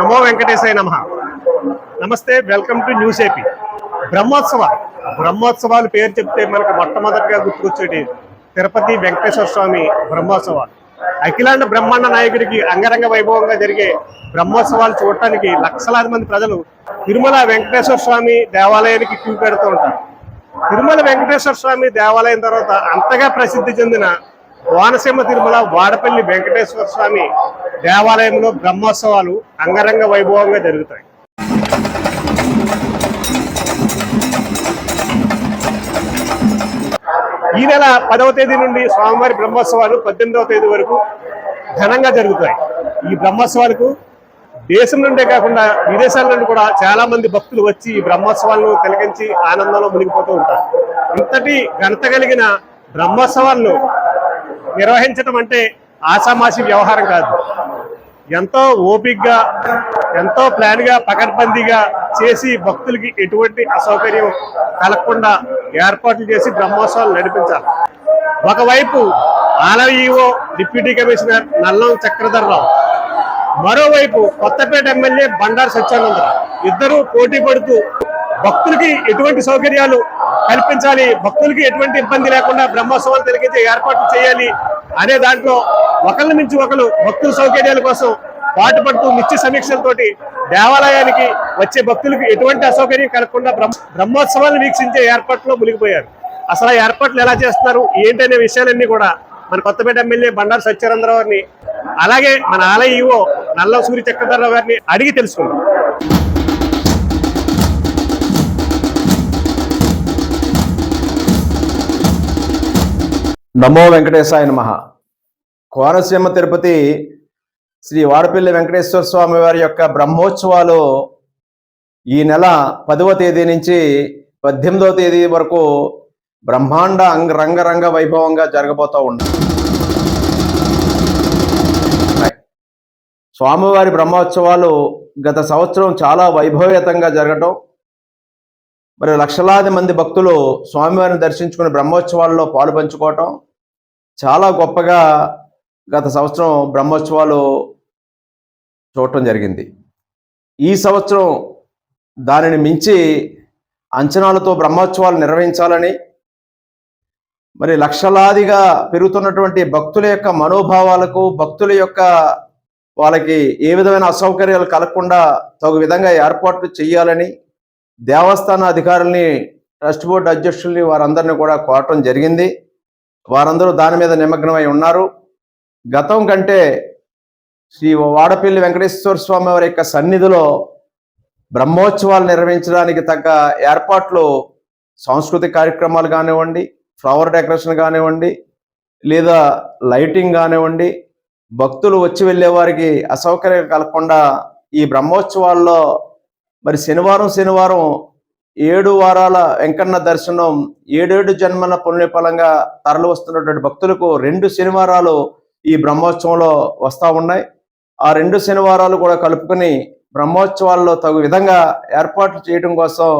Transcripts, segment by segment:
నమో వెంకటేశాయ నమ. నమస్తే welcome to news AP. Brahmotsava. బ్రహ్మోత్సవాలు పేరు చెప్తే మనకు మొట్టమొదటిగా గుర్తుకొచ్చేది తిరుపతి వెంకటేశ్వర స్వామి బ్రహ్మోత్సవాలు. అఖిలాండ బ్రహ్మాండ నాయకుడికి అంగరంగ వైభవంగా జరిగే బ్రహ్మోత్సవాలు చూడటానికి లక్షలాది మంది ప్రజలు తిరుమల వెంకటేశ్వర స్వామి దేవాలయానికి క్యూ పెడుతూ ఉంటారు. తిరుమల వెంకటేశ్వర స్వామి దేవాలయం తర్వాత అంతగా ప్రసిద్ధి చెందిన కోనసీమ తిరుమల వాడపల్లి వెంకటేశ్వర స్వామి దేవాలయంలో బ్రహ్మోత్సవాలు అంగరంగ వైభవంగా జరుగుతాయి. ఈ నెల పదవ తేదీ నుండి స్వామివారి బ్రహ్మోత్సవాలు పద్దెనిమిదవ తేదీ వరకు ఘనంగా జరుగుతాయి. ఈ బ్రహ్మోత్సవాలకు దేశం నుండే కాకుండా విదేశాల నుండి కూడా చాలా మంది భక్తులు వచ్చి ఈ బ్రహ్మోత్సవాలను తిలకించి ఆనందంలో మునిగిపోతూ ఉంటారు. ఇంతటి ఘనత కలిగిన బ్రహ్మోత్సవాలను నిర్వహించడం అంటే ఆషామాషి వ్యవహారం కాదు. ఎంతో ఓపిగ్గా ఎంతో ప్లాన్గా పకడ్బందీగా చేసి భక్తులకి ఎటువంటి అసౌకర్యం కలగకుండా ఏర్పాట్లు చేసి బ్రహ్మోత్సవాలు నడిపించాలి. ఒకవైపు ఆలయ డిప్యూటీ కమిషనర్ నల్లం చక్రధర్రావు మరోవైపు కొత్తపేట ఎమ్మెల్యే బండారు సత్యానందరావు. ఇద్దరూ పోటీ పడుతూ భక్తులకి ఎటువంటి సౌకర్యాలు కల్పించాలి. భక్తులకి ఎటువంటి ఇబ్బంది లేకుండా బ్రహ్మోత్సవాలు తిరిగించే ఏర్పాట్లు చేయాలి అనే దాంట్లో ఒకళ్ళ నుంచి ఒకరు భక్తుల సౌకర్యాల కోసం పాటుపడుతూ నిత్య సమీక్షలతోటి దేవాలయానికి వచ్చే భక్తులకు ఎటువంటి అసౌకర్యం కలగకుండా బ్రహ్మ బ్రహ్మోత్సవాలను వీక్షించే ఏర్పాట్లో మునిగిపోయారు. అసలు ఆ ఏర్పాట్లు ఎలా చేస్తున్నారు? ఏంటనే విషయాలన్నీ కూడా మన కొత్తపేట ఎమ్మెల్యే బండారు సత్యానందరావు గారిని అలాగే మన ఆలయ ఈవో నల్ల సూరి చక్రధరరావు గారిని అడిగి తెలుసుకున్నాం నమో వెంకటేశాయ నమ. కోనసీమ తిరుపతి శ్రీ వాడపల్లి వెంకటేశ్వర స్వామి వారి యొక్క బ్రహ్మోత్సవాలు ఈ నెల పదవ తేదీ నుంచి పద్దెనిమిదవ తేదీ వరకు బ్రహ్మాండ అంగ రంగరంగ వైభవంగా జరగబోతూ ఉన్నాయి స్వామివారి బ్రహ్మోత్సవాలు గత సంవత్సరం చాలా వైభవేతంగా జరగటం మరి లక్షలాది మంది భక్తులు స్వామివారిని దర్శించుకుని బ్రహ్మోత్సవాల్లో పాలు పంచుకోవటం చాలా గొప్పగా గత సంవత్సరం బ్రహ్మోత్సవాలు చూడటం జరిగింది. ఈ సంవత్సరం దానిని మించి అంచనాలతో బ్రహ్మోత్సవాలు నిర్వహించాలని మరి లక్షలాదిగా పెరుగుతున్నటువంటి భక్తుల యొక్క మనోభావాలకు భక్తుల యొక్క వాళ్ళకి ఏ విధమైన అసౌకర్యాలు కలగకుండా తగు విధంగా ఏర్పాట్లు చేయాలని దేవస్థాన అధికారుల్ని ట్రస్ట్ బోర్డు అధ్యక్షుల్ని వారందరినీ కూడా కోరటం జరిగింది. వారందరూ దాని మీద నిమగ్నమై ఉన్నారు. గతం కంటే శ్రీ వాడపల్లి వెంకటేశ్వర స్వామి వారి యొక్క సన్నిధిలో బ్రహ్మోత్సవాలు నిర్వహించడానికి తగ్గ ఏర్పాట్లు సాంస్కృతిక కార్యక్రమాలు కానివ్వండి ఫ్లవర్ డెకరేషన్ కానివ్వండి లేదా లైటింగ్ కానివ్వండి భక్తులు వచ్చి వెళ్ళే వారికి అసౌకర్యం కలగకుండా ఈ బ్రహ్మోత్సవాల్లో మరి శనివారం శనివారం ఏడు వారాల వెంకన్న దర్శనం ఏడేడు జన్మల పుణ్యఫలంగా తరలి వస్తున్నటువంటి భక్తులకు రెండు శనివారాలు ఈ బ్రహ్మోత్సవంలో వస్తూ ఉన్నాయి. ఆ రెండు శనివారాలు కూడా కలుపుకొని బ్రహ్మోత్సవాల్లో తగు విధంగా ఏర్పాట్లు చేయడం కోసం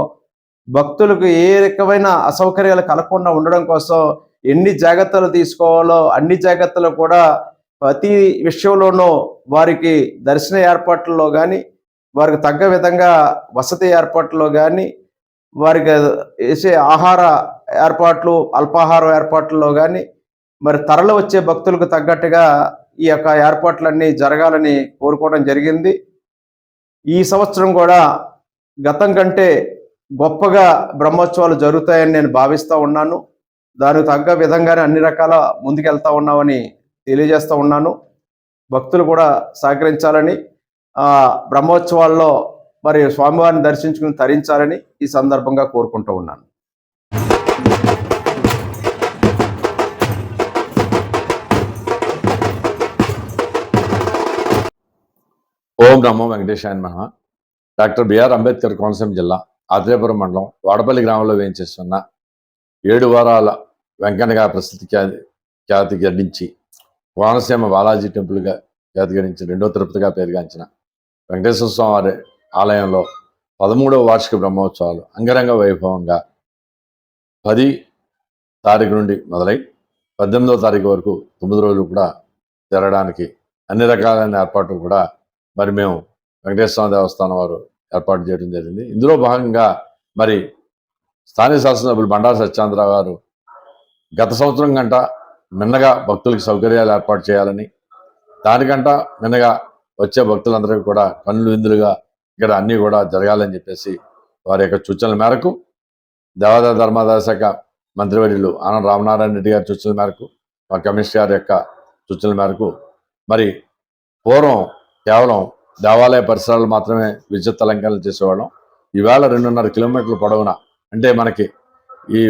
భక్తులకు ఏ రకమైన అసౌకర్యాలు కలగకుండా ఉండడం కోసం ఎన్ని జాగ్రత్తలు తీసుకోవాలో అన్ని జాగ్రత్తలు కూడా ప్రతి విషయంలోనూ వారికి దర్శన ఏర్పాట్లలో కానీ వారికి తగ్గ విధంగా వసతి ఏర్పాట్లో కానీ వారికి వేసే ఆహార ఏర్పాట్లు అల్పాహారం ఏర్పాట్లలో కానీ మరి తరలి వచ్చే భక్తులకు తగ్గట్టుగా ఈ యొక్క ఏర్పాట్లన్నీ జరగాలని కోరుకోవడం జరిగింది. ఈ సంవత్సరం కూడా గతం కంటే గొప్పగా బ్రహ్మోత్సవాలు జరుగుతాయని నేను భావిస్తూ ఉన్నాను. దానికి తగ్గ విధంగానే అన్ని రకాల ముందుకెళ్తా ఉన్నామని తెలియజేస్తూ ఉన్నాను. భక్తులు కూడా సహకరించాలని బ్రహ్మోత్సవాల్లో మరి స్వామివారిని దర్శించుకుని తరించాలని ఈ సందర్భంగా కోరుకుంటూ ఉన్నాను. ఓం నమో వెంకటేశాయ నమ. డాక్టర్ బిఆర్ అంబేద్కర్ కోనసీమ జిల్లా ఆత్రేయపురం మండలం వాడపల్లి గ్రామంలో వేయించేస్తున్న ఏడు వారాల వెంకన్నగా ప్రసిద్ధి ఖ్యాతి ఖ్యాతి గడించి కోనసీమ బాలాజీ టెంపుల్గా ఖ్యాతి గడించి రెండో తిరుపతిగా పేరుగాంచిన వెంకటేశ్వర స్వామి వారి ఆలయంలో పదమూడవ వార్షిక బ్రహ్మోత్సవాలు అంగరంగ వైభవంగా పది తారీఖు నుండి మొదలై పద్దెనిమిదవ తారీఖు వరకు తొమ్మిది రోజులు కూడా జరగడానికి అన్ని రకాలైన ఏర్పాట్లు కూడా మరి మేము వెంకటేశ్వర స్వామి దేవస్థానం వారు ఏర్పాటు చేయడం జరిగింది. ఇందులో భాగంగా మరి స్థానిక శాసనసభ్యులు బండారు సత్యేంద్రరావు గారు గత సంవత్సరం కంట మిన్నగా భక్తులకు సౌకర్యాలు ఏర్పాటు చేయాలని దానికంట మిన్నగా వచ్చే భక్తులందరికీ కూడా కన్నులు విందులుగా ఇక్కడ అన్నీ కూడా జరగాలని చెప్పేసి వారి యొక్క సూచనల మేరకు దేవాదాయ ధర్మాదాయ శాఖ మంత్రివర్యులు ఆనంద రామనారాయణ రెడ్డి గారి సూచనల మేరకు మా కమిషనర్ గారి యొక్క సూచనల మేరకు మరి పూర్వం కేవలం దేవాలయ పరిసరాలు మాత్రమే విద్యుత్ అలంకరణలు చేసేవాళ్ళం. ఈవేళ రెండున్నర కిలోమీటర్ల పొడవున అంటే మనకి ఈ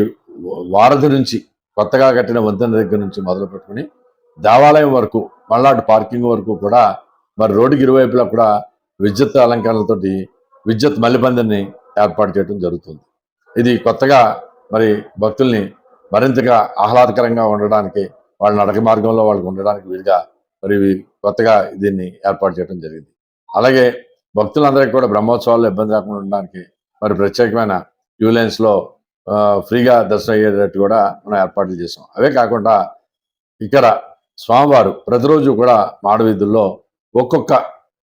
వారధి నుంచి కొత్తగా కట్టిన వంతెన దగ్గర నుంచి మొదలు పెట్టుకుని దేవాలయం వరకు మళ్ళాటి పార్కింగ్ వరకు కూడా మరి రోడ్డుకి ఇరువైపులా కూడా విద్యుత్ అలంకరణలతోటి విద్యుత్ మల్లిపందిని ఏర్పాటు చేయడం జరుగుతుంది. ఇది కొత్తగా మరి భక్తుల్ని మరింతగా ఆహ్లాదకరంగా ఉండడానికి వాళ్ళ నడక మార్గంలో వాళ్ళకి ఉండడానికి వీలుగా మరి కొత్తగా దీన్ని ఏర్పాటు చేయడం జరిగింది. అలాగే భక్తులందరికీ కూడా బ్రహ్మోత్సవాల్లో ఇబ్బంది రాకుండా ఉండడానికి మరి ప్రత్యేకమైన క్యూ లైన్స్లో ఫ్రీగా దర్శనం అయ్యేటట్టు కూడా మనం ఏర్పాట్లు చేసాం అవే కాకుండా ఇక్కడ స్వామివారు ప్రతిరోజు కూడా మాడవీధుల్లో ఒక్కొక్క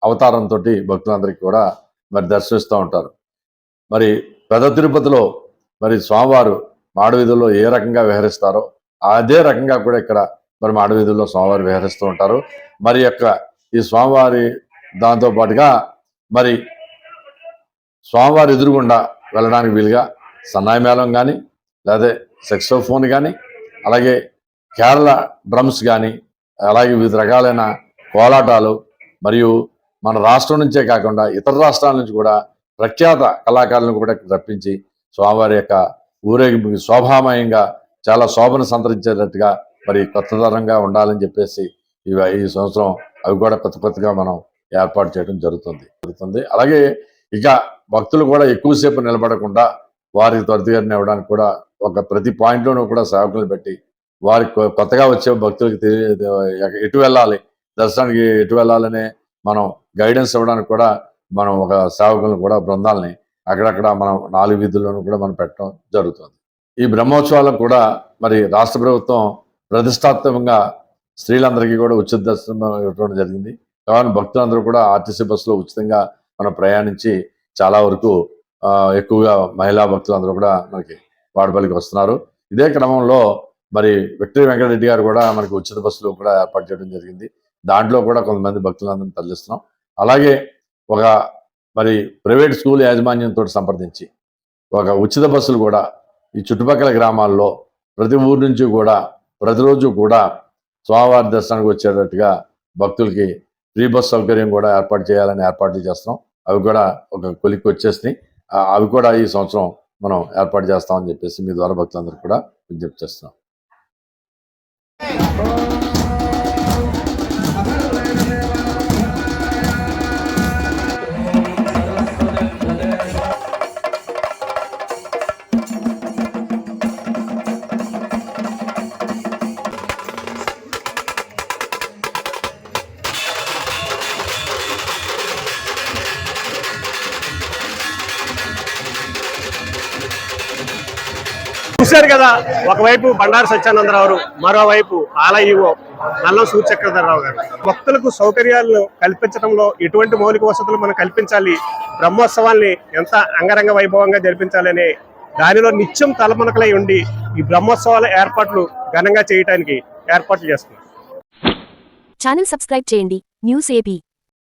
అవతారంతో భక్తులందరికీ కూడా మరి దర్శనిస్తూ ఉంటారు. మరి పెద్ద తిరుపతిలో మరి స్వామివారు మాడవీధుల్లో ఏ రకంగా విహరిస్తారో అదే రకంగా కూడా ఇక్కడ మరి మాడవీధుల్లో స్వామివారు విహరిస్తూ ఉంటారు. మరి యొక్క ఈ స్వామివారి దాంతో పాటుగా మరి స్వామివారి ఎదురుగుండా వెళ్ళడానికి వీలుగా సన్నాయి మేళం కానీ లేదా సెక్సోఫోన్ కానీ అలాగే కేరళ డ్రమ్స్ కానీ అలాగే వివిధ రకాలైన కోలాటాలు మరియు మన రాష్ట్రం నుంచే కాకుండా ఇతర రాష్ట్రాల నుంచి కూడా ప్రఖ్యాత కళాకారులను కూడా రప్పించి స్వామివారి యొక్క ఊరేగింపుకి శోభామయంగా చాలా శోభను సంతరించేటట్టుగా మరి కొత్తతరంగా ఉండాలని చెప్పేసి ఇవి ఈ సంవత్సరం అవి కూడా కొత్త కొత్తగా మనం ఏర్పాటు చేయడం జరుగుతుంది. జరుగుతుంది. అలాగే ఇక భక్తులు కూడా ఎక్కువసేపు నిలబడకుండా వారికి త్వరితగానే ఇవ్వడానికి కూడా ఒక ప్రతి పాయింట్లోనూ కూడా సేవకులను పెట్టి వారికి కొత్తగా వచ్చే భక్తులకి తెలియ ఎటు వెళ్ళాలి. దర్శనానికి ఎటు వెళ్ళాలనే మనం గైడెన్స్ ఇవ్వడానికి కూడా మనం ఒక సేవకులను కూడా బృందాలని అక్కడక్కడ మనం నాలుగు వీధుల్లోనూ కూడా మనం పెట్టడం జరుగుతుంది. ఈ బ్రహ్మోత్సవాలకు కూడా మరి రాష్ట్ర ప్రభుత్వం ప్రతిష్టాత్మకంగా స్త్రీలందరికీ కూడా ఉచిత దర్శనం ఇవ్వడం జరిగింది. కావున భక్తులందరూ కూడా ఆర్టీసీ బస్సులో ఉచితంగా మనం ప్రయాణించి చాలా వరకు ఎక్కువగా మహిళా భక్తులందరూ కూడా మనకి వాడపల్లికి వస్తున్నారు. ఇదే క్రమంలో మరి విక్టరీ వెంకటరెడ్డి గారు కూడా మనకి ఉచిత బస్సులు కూడా ఏర్పాటు చేయడం జరిగింది. దాంట్లో కూడా కొంతమంది భక్తులందరినీ తరలిస్తున్నాం. అలాగే ఒక మరి ప్రైవేట్ స్కూల్ యాజమాన్యంతో సంప్రదించి ఒక ఉచిత బస్సులు కూడా ఈ చుట్టుపక్కల గ్రామాల్లో ప్రతి ఊరు నుంచి కూడా ప్రతిరోజు కూడా స్వామివారి దర్శనానికి వచ్చేటట్టుగా భక్తులకి ఫ్రీ బస్ సౌకర్యం కూడా ఏర్పాటు చేయాలని ఏర్పాట్లు చేస్తున్నాం. అవి కూడా ఒక కొలిక్కి వచ్చేసినాయి. అవి కూడా ఈ సంవత్సరం మనం ఏర్పాటు చేస్తామని చెప్పేసి మీ ద్వారా భక్తులందరూ కూడా విజ్ఞప్తి చేస్తున్నాం. చూశారు కదా ఒకవైపు బండారు సత్యానందరావు మరోవైపు ఆలయో నల్లం సూర్యచక్రధరరావు గారు. భక్తులకు సౌకర్యాలను కల్పించడంలో ఎటువంటి మౌలిక వసతులు మనం కల్పించాలి. బ్రహ్మోత్సవాల్ని ఎంత అంగరంగ వైభవంగా జరిపించాలనే దానిలో నిత్యం తలమునకలై ఉండి ఈ బ్రహ్మోత్సవాల ఏర్పాట్లు ఘనంగా చేయడానికి ఏర్పాట్లు చేస్తున్నారు ఛానల్ సబ్స్క్రైబ్ చేయండి. News AP